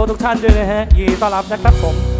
ว์ทุกท่านด้วยนะฮะยินดีต้อนรับนะครับผม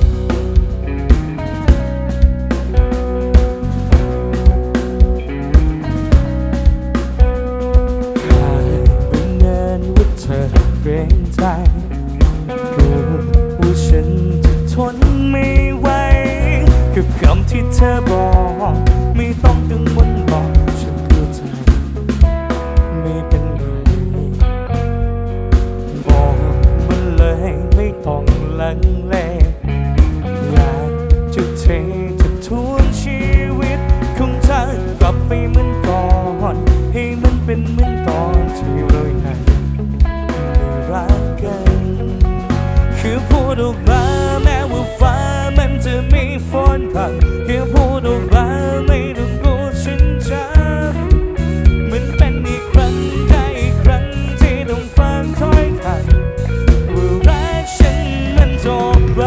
งจะทวนชีวิตของเธอกลับไปเหมือนก่อน ให้มันเป็นเหมือนตอนที่เรายังรักกัน คือพูดออกมาแม้ว่าฟ้ามันจะมีฝนพังคือพูดออกมาไม่ต้องกลัวฉันจะเหมือนเป็นอีกครั้งได้อีกครั้งที่ต้องฟังถ้อยคำว่ารักฉันมันจบไป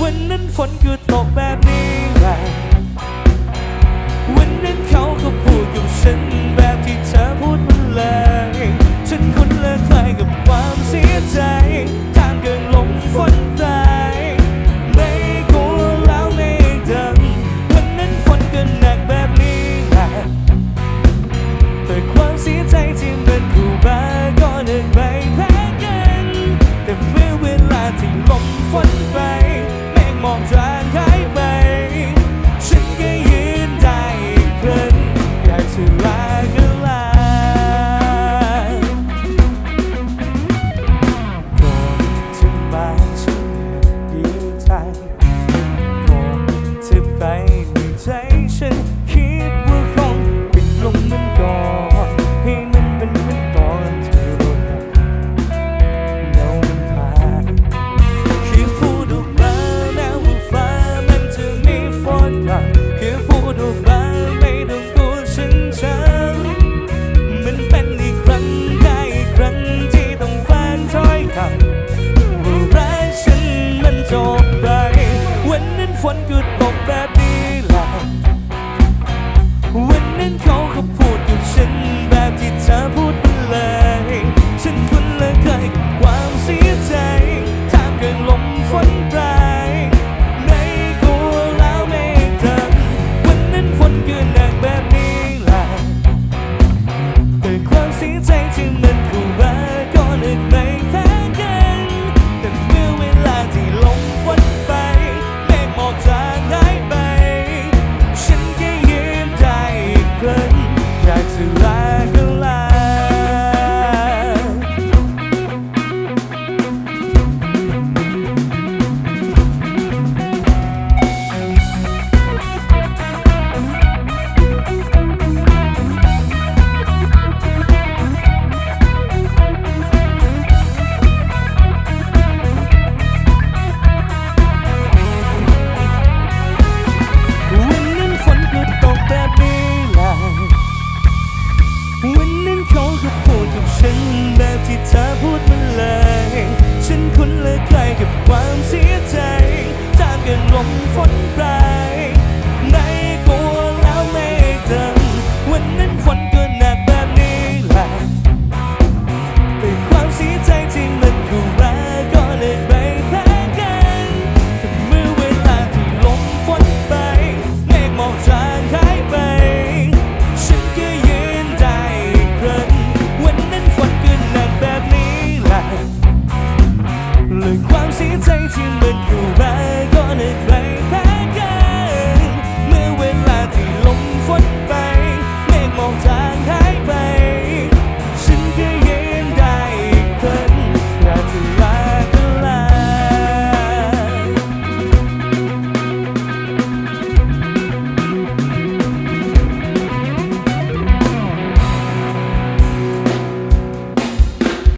วันนั้นฝนหยุด ฉันแบบที่เธอพูดมันเลย ฉันคุ้นเลิคลายกับความเสียใจ ทางเกินลมฝนตายไม่กลัวแล้วไม่ดังวันนั้นฝนก็หนักแบบนี้แหละแต่ความเสียใจที่เป็นผู้บาก็หนึ่งไปแพ้กัน แต่เมื่อเวลาที่ลมฝนไปไม่มองจางหายไป careful to fly. take too much.